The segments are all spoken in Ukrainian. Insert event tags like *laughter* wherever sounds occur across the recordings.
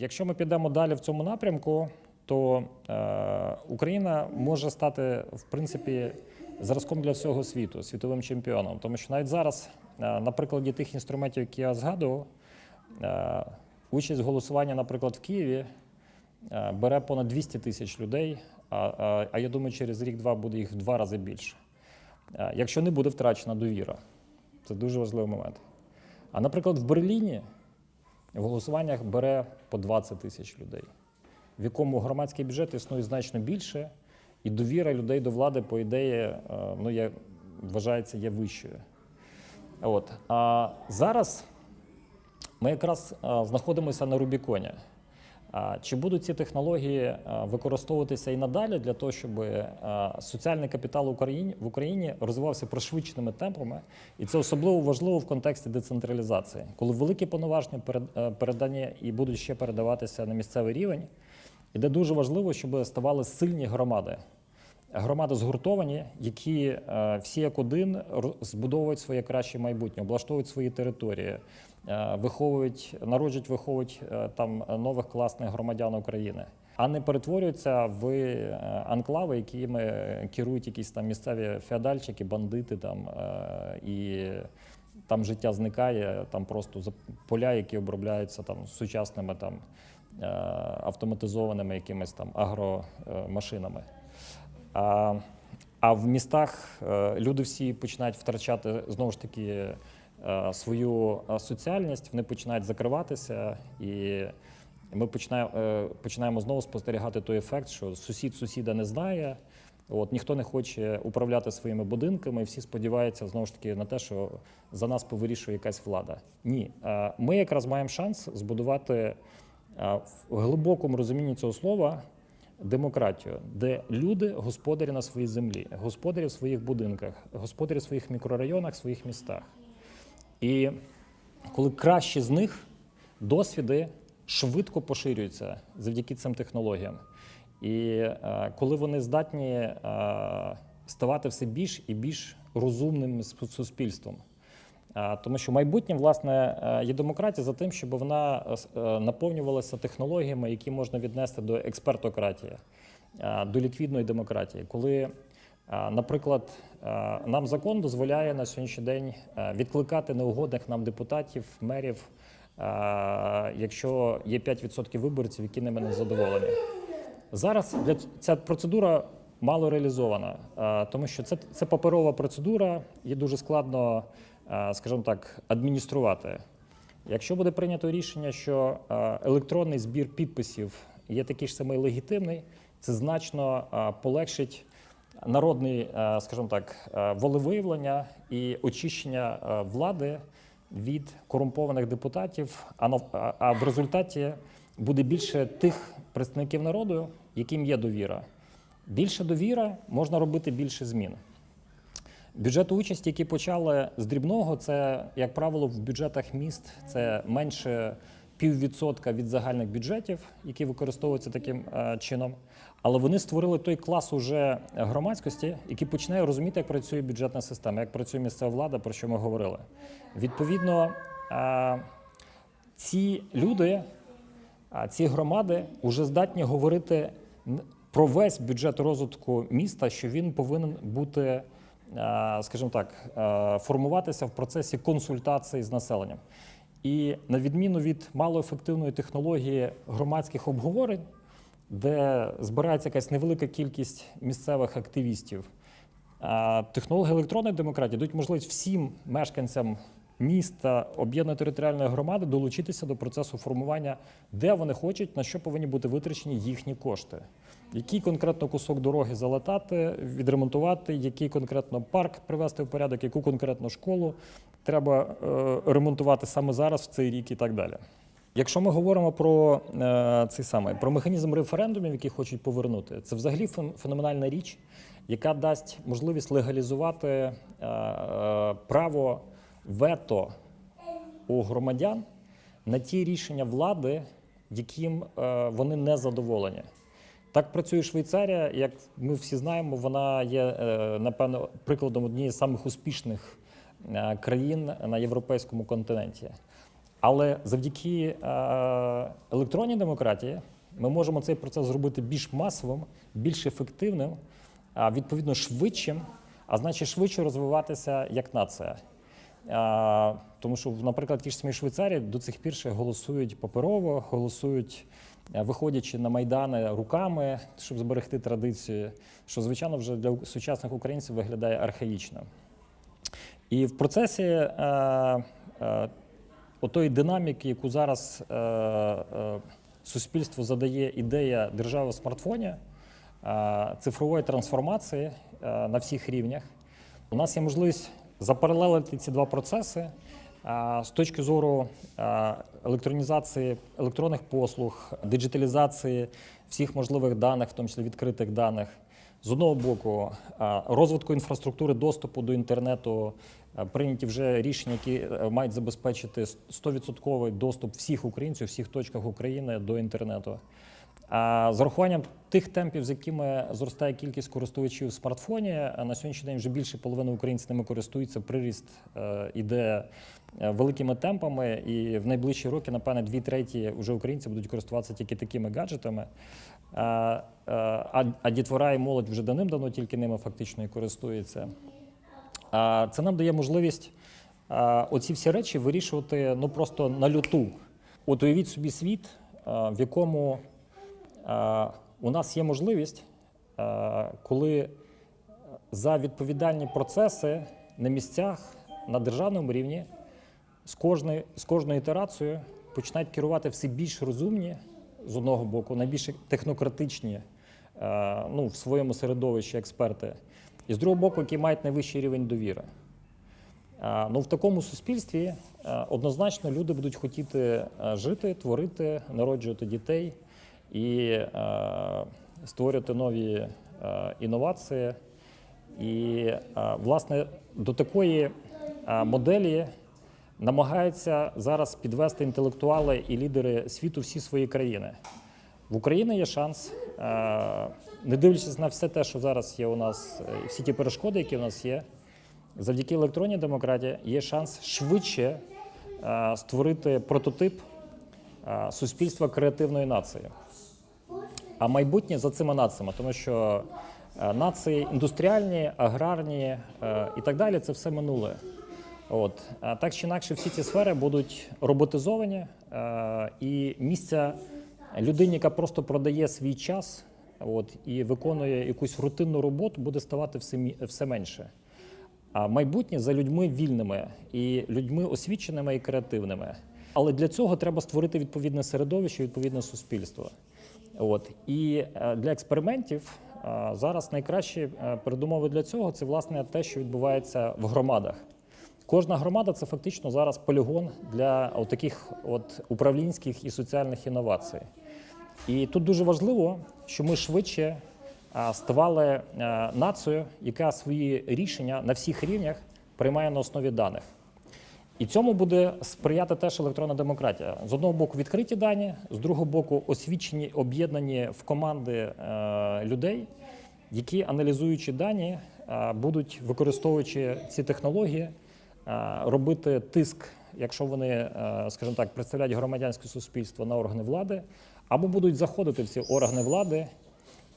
Якщо ми підемо далі в цьому напрямку, то е, Україна може стати в принципі зразком для всього світу, світовим чемпіоном. Тому що навіть зараз, е, на прикладі тих інструментів, які я згадував, е, участь в голосуванні, наприклад, в Києві е, бере понад 200 тисяч людей, а, а, а я думаю, через рік-два буде їх в два рази більше. Е, Якщо не буде втрачена довіра, це дуже важливий момент. А наприклад, в Берліні в голосуваннях бере по 20 тисяч людей, в якому громадський бюджет існує значно більше, і довіра людей до влади, по ідеї, е, ну, я вважається, є вищою. От. А зараз ми якраз е, знаходимося на Рубіконі. Чи будуть ці технології е, використовуватися і надалі для того, щоб е, соціальний капітал в Україні розвивався пришвидшеними темпами? І це особливо важливо в контексті децентралізації, коли великі повноваження е, передані і будуть ще передаватися на місцевий рівень, і де дуже важливо, щоб ставали сильні громади. Громади згуртовані, які е, всі як один збудовують своє краще майбутнє, облаштовують свої території, е, виховують, народжують, виховують е, там нових класних громадян України, а не перетворюються в анклави, якими керують якісь там місцеві феодальчики, бандити там і. Там життя зникає, там просто поля, які обробляються там сучасними там автоматизованими якимись там агромашинами. А, а в містах е, люди всі починають втрачати знову ж таки е, свою е, соціальність, вони починають закриватися, і ми починаємо, починаємо знову спостерігати той ефект, що сусід сусіда не знає. От ніхто не хоче управляти своїми будинками, всі сподіваються знову ж таки на те, що за нас повирішує якась влада. Ні, ми якраз маємо шанс збудувати в глибокому розумінні цього слова демократію, де люди господарі на своїй землі, господарі в своїх будинках, господарі в своїх мікрорайонах, своїх містах. І коли кращі з них досвіди швидко поширюються завдяки цим технологіям. І е, коли вони здатні е, ставати все більш і більш розумним суспільством. Тому що майбутнє, власне, е, є демократія за тим, щоб вона е, е, наповнювалася технологіями, які можна віднести до експертократії, до ліквідної демократії. Коли, наприклад, нам закон дозволяє на сьогоднішній день відкликати неугодних нам депутатів, мерів, якщо є 5% виборців, які ними не задоволені. Зараз ця процедура мало реалізована, тому що це, це паперова процедура, її дуже складно, скажімо так, адмініструвати. Якщо буде прийнято рішення, що е, електронний збір підписів є такий ж самий легітимний, це значно е, полегшить народний, е, скажімо так, е, волевиявлення і очищення е, влади від корумпованих депутатів. А в результаті буде більше тих представників народу, яким є довіра. Більше довіра можна робити більше змін. Бюджети участі, які почали з дрібного, це, як правило, в бюджетах міст це менше піввідсотка від загальних бюджетів, які використовуються таким е, чином. Але вони створили той клас уже громадськості, який починає розуміти, як працює бюджетна система, як працює місцева влада, про що ми говорили. Відповідно, е, ці люди, а ці громади вже здатні говорити про весь бюджет розвитку міста, що він повинен бути, е, скажімо так, е, формуватися в процесі консультації з населенням. І на відміну від малоефективної технології громадських обговорень, де збирається якась невелика кількість місцевих активістів, а Технології електронної демократії дають можливість всім мешканцям міста, об'єднаної територіальної громади долучитися до процесу формування, де вони хочуть, на що повинні бути витрачені їхні кошти. Який конкретно кусок дороги залатати, відремонтувати, який конкретно парк привести в порядок, яку конкретно школу треба е, ремонтувати саме зараз, в цей рік і так далі. Якщо ми говоримо про е, цей самий про механізм референдумів, які хочуть повернути, це взагалі фен- феноменальна річ, яка дасть можливість легалізувати е, е, право вето у громадян на ті рішення влади, яким е, вони не задоволені. Так працює Швейцарія. Як ми всі знаємо, вона є е, напевно прикладом однієї з самих успішних е, країн на європейському континенті. Але завдяки е, електронній демократії ми можемо цей процес зробити більш масовим, більш ефективним, відповідно швидшим, а значить швидше розвиватися як нація. Тому що, наприклад, ті ж самі Швейцарії до цих пір ще голосують паперово, голосують, е, виходячи на майдани руками, щоб зберегти традицію, що звичайно вже для сучасних українців виглядає архаїчно. І в процесі е, е, отої динаміки, яку зараз е, е, суспільство задає ідея держави в смартфоні, е, цифрової трансформації е, на всіх рівнях, у нас є можливість запаралелити ці два процеси з точки зору електронізації електронних послуг, диджиталізації всіх можливих даних, в тому числі відкритих даних. З одного боку, розвитку інфраструктури доступу до інтернету, прийняті вже рішення, які е, мають забезпечити 100% доступ всіх українців, всіх точках України до інтернету. З урахуванням тих темпів, з якими зростає кількість користувачів в смартфоні, на сьогоднішній день вже більше половини українців ними користуються. Приріст е, іде е, великими темпами, і в найближчі роки, напевне, дві треті вже українці будуть користуватися тільки такими гаджетами. А, дітвора і молодь вже давним-давно тільки ними фактично і користується. Це нам дає можливість оці всі речі вирішувати ну просто на люту. От уявіть собі світ, в якому у нас є можливість, коли за відповідальні процеси на місцях на державному рівні з кожної, з кожною ітерацією починають керувати все більш розумні з одного боку, найбільш технократичні е, ну, в своєму середовищі експерти, і з другого боку, які мають найвищий рівень довіри. Е, Ну, в такому суспільстві е, однозначно люди будуть хотіти е, жити, творити, народжувати дітей і е, створювати нові е, інновації. І, е, власне, до такої моделі намагаються зараз підвести інтелектуали і лідери світу всі свої країни. В Україні є шанс, не дивлячись на все те, що зараз є у нас, всі ті перешкоди, які у нас є, завдяки електронній демократії є шанс швидше створити прототип суспільства креативної нації. А майбутнє за цими націями, тому що е, нації індустріальні, аграрні е, і так далі це все минуле. От так чи інакше, всі ці сфери будуть роботизовані, е, і місця людині, яка просто продає свій час, от і виконує якусь рутинну роботу, буде ставати все, все менше. А майбутнє за людьми вільними і людьми освіченими і креативними. Але для цього треба створити відповідне середовище, відповідне суспільство. От і е, для експериментів е, зараз найкращі е, передумови для цього це власне те, що відбувається в громадах. Кожна громада це фактично зараз полігон для таких от управлінських і соціальних інновацій. І тут дуже важливо, що ми швидше ставали нацією, яка свої рішення на всіх рівнях приймає на основі даних. І цьому буде сприяти теж електронна демократія. З одного боку, відкриті дані, з другого боку, освічені, об'єднані в команди е, людей, які, аналізуючи дані, е, будуть, використовуючи ці технології, е, робити тиск, якщо вони, е, скажімо так, представляють громадянське суспільство на органи влади, або будуть заходити в ці органи влади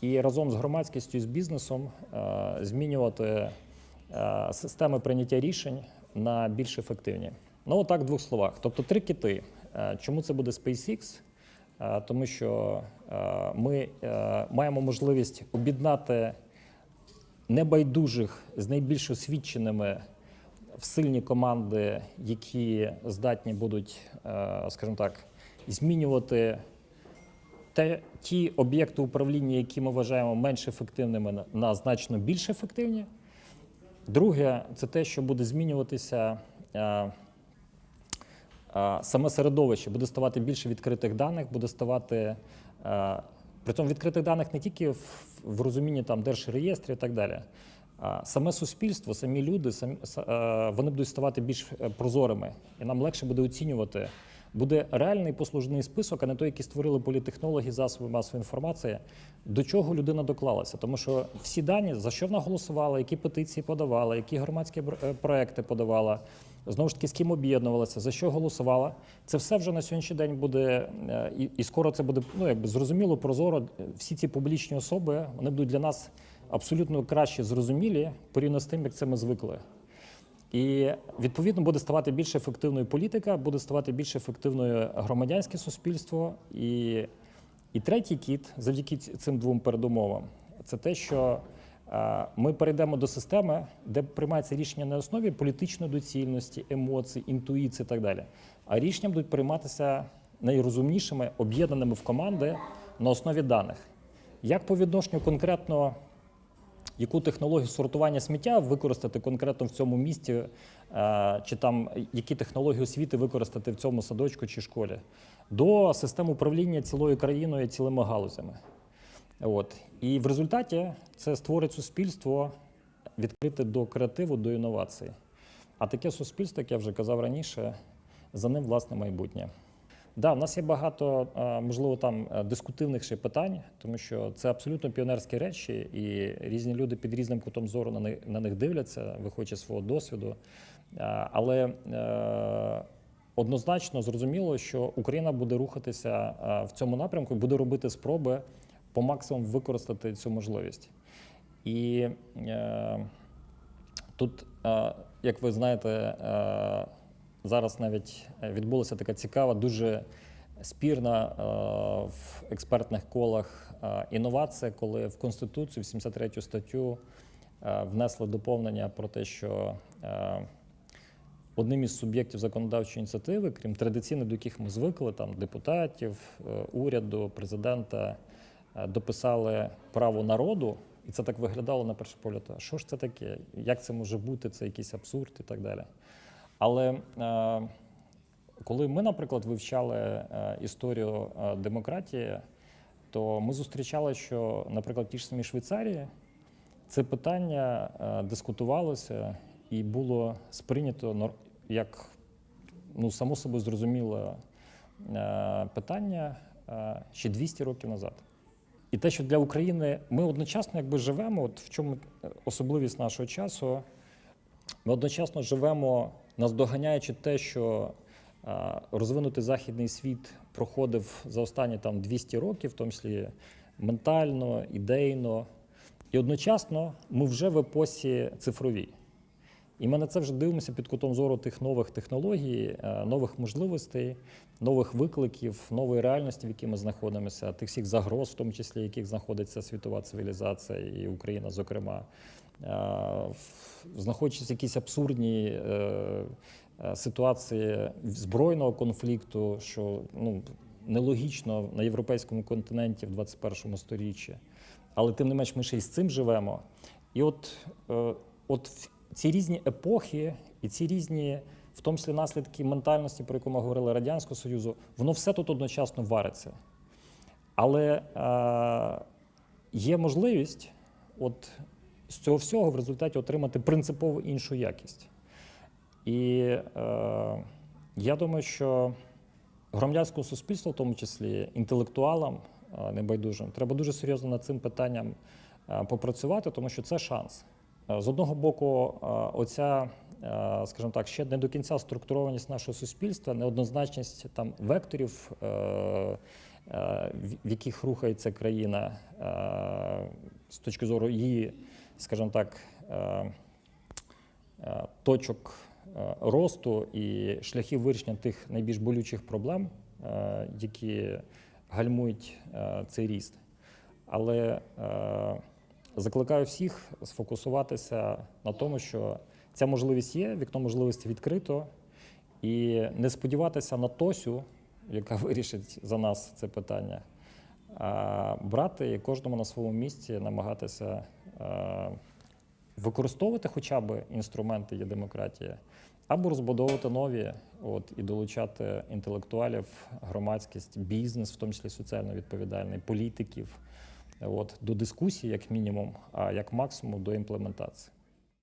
і разом з громадськістю з бізнесом е, змінювати е, системи прийняття рішень на більш ефективні. Ну, отак в двох словах. Тобто три кити. Е, Чому це буде SpaceX? Е, Тому що е, ми маємо можливість об'єднати небайдужих з найбільш освіченими в сильні команди, які здатні будуть, скажімо так, змінювати те, ті об'єкти управління, які ми вважаємо менш ефективними, на значно більш ефективні. Друге, це те, що буде змінюватися е, е, саме середовище, буде ставати більше відкритих даних, буде ставати. е, При цьому відкритих даних не тільки в, в розумінні там держреєстрів і так далі. Саме суспільство, самі люди, самі, вони будуть ставати більш прозорими, і нам легше буде оцінювати буде реальний послужний список, а не той, який створили політехнологи, засоби масової інформації, до чого людина доклалася. Тому що всі дані, за що вона голосувала, які петиції подавала, які громадські е, проекти подавала, знову ж таки, з ким об'єднувалася, за що голосувала, це все вже на сьогоднішній день буде, е, і, і скоро це буде ну, якби зрозуміло, прозоро. Всі ці публічні особи вони будуть для нас абсолютно краще зрозумілі порівняно з тим, як це ми звикли. І відповідно буде ставати більш ефективною політика, буде ставати більш ефективною громадянське суспільство. І, і третій кіт, завдяки цим двом передумовам, це те, що е, ми перейдемо до системи, де приймається рішення на основі політичної доцільності, емоцій, інтуїції і так далі. А рішення будуть прийматися найрозумнішими, об'єднаними в команди на основі даних. Як по відношенню конкретно яку технологію сортування сміття використати конкретно в цьому місті, е, чи там які технології освіти використати в цьому садочку чи школі, до систем управління цілою країною, цілими галузями. От. І в результаті це створить суспільство відкрите до креативу, до інновацій. А таке суспільство, як я вже казав раніше, за ним власне майбутнє. Да, в нас є багато, е, можливо, там е, дискутивних ще питань, тому що це абсолютно піонерські речі, і різні люди під різним кутом зору на них, на них дивляться, виходячи з свого досвіду. Е, Але однозначно зрозуміло, що Україна буде рухатися в цьому напрямку буде робити спроби по максимуму використати цю можливість. І тут, як ви знаєте, зараз навіть відбулася така цікава, дуже спірна е, в експертних колах е, інновація, коли в Конституцію, в 73 статтю, е, внесли доповнення про те, що е, одним із суб'єктів законодавчої ініціативи, крім традиційних, до яких ми звикли, там депутатів, е, уряду, президента, е, дописали право народу, і це так виглядало на перший погляд. Що ж це таке? Як це може бути? Це якийсь абсурд і так далі. Але е, коли ми, наприклад, вивчали е, історію е, демократії, то ми зустрічали, що, наприклад, в тій ж самій Швейцарії це питання дискутувалося і було сприйнято як ну, само собою зрозуміле питання ще 200 років назад. І те, що для України ми одночасно якби живемо, от в чому особливість нашого часу, ми одночасно живемо, наздоганяючи те, що розвинутий західний світ проходив за останні там 200 років, в тому числі ментально, ідейно. І одночасно ми вже в епосі цифровій. І ми на це вже дивимося під кутом зору тих нових технологій, е, нових можливостей, нових викликів, нової реальності, в якій ми знаходимося, тих всіх загроз, в тому числі, яких знаходиться світова цивілізація і Україна, зокрема. Е, Знаходячись якісь абсурдні е, ситуації збройного конфлікту, що ну, нелогічно на європейському континенті в 21 сторіччі. Але тим не менш ми ще й з цим живемо. І от, от ці різні епохи і ці різні, в тому числі наслідки ментальності, про яку ми говорили Радянського Союзу, воно все тут одночасно вариться. Але е, є можливість от з цього всього в результаті отримати принципово іншу якість. І е, я думаю, що громадянському суспільству, в тому числі інтелектуалам е, небайдужим, треба дуже серйозно над цим питанням е, попрацювати, тому що це шанс. Е, З одного боку, е, оця, е, скажімо так, ще не до кінця структурованість нашого суспільства, неоднозначність там векторів, в- яких рухається країна з точки зору її, скажімо так, точок росту і шляхів вирішення тих найбільш болючих проблем, які гальмують цей ріст. Але закликаю всіх сфокусуватися на тому, що ця можливість є, вікно можливості відкрито, і не сподіватися на Тосю, яка *laughs* вирішить за нас це питання, а брати і кожному на своєму місці намагатися е, використовувати хоча б інструменти є демократії, або розбудовувати нові, от, і долучати інтелектуалів, громадськість, бізнес, в тому числі соціально відповідальний, політиків, от, до дискусії, як мінімум, а як максимум до імплементації.